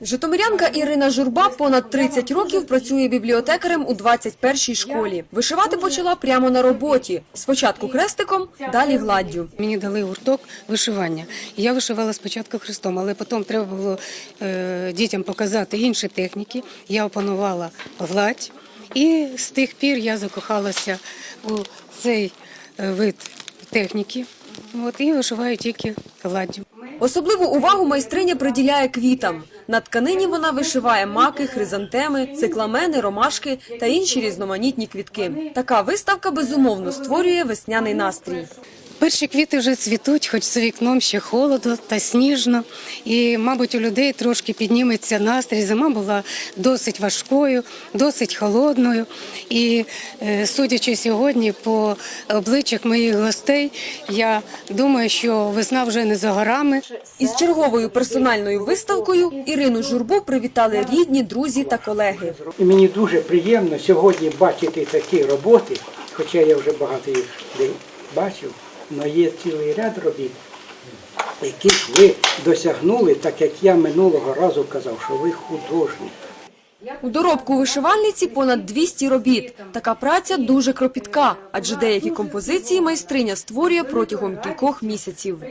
Житомирянка Ірина Журба понад 30 років працює бібліотекарем у 21-й школі. Вишивати почала прямо на роботі. Спочатку хрестиком, далі гладдю. Мені дали гурток вишивання. Я вишивала спочатку хрестом, але потім треба було е, дітям показати інші техніки. Я опанувала гладь, і з тих пір я закохалася у цей е, вид техніки. От, і вишиваю тільки гладдю. Особливу увагу майстриня приділяє квітам. На тканині вона вишиває маки, хризантеми, цикламени, ромашки та інші різноманітні квітки. Така виставка безумовно створює весняний настрій. Перші квіти вже цвітуть, хоч за вікном ще холодно та сніжно. І, мабуть, у людей трошки підніметься настрій. Зима була досить важкою, досить холодною. І е, судячи сьогодні по обличчях моїх гостей, я думаю, що весна вже не за горами. Із черговою персональною виставкою Ірину Журбу привітали рідні, друзі та колеги. І мені дуже приємно сьогодні бачити такі роботи, хоча я вже багато їх бачив, але є цілий ряд робіт, яких ви досягнули, так як я минулого разу казав, що ви художник. У доробку вишивальниці понад 200 робіт. Така праця дуже кропітка, адже деякі композиції майстриня створює протягом кількох місяців.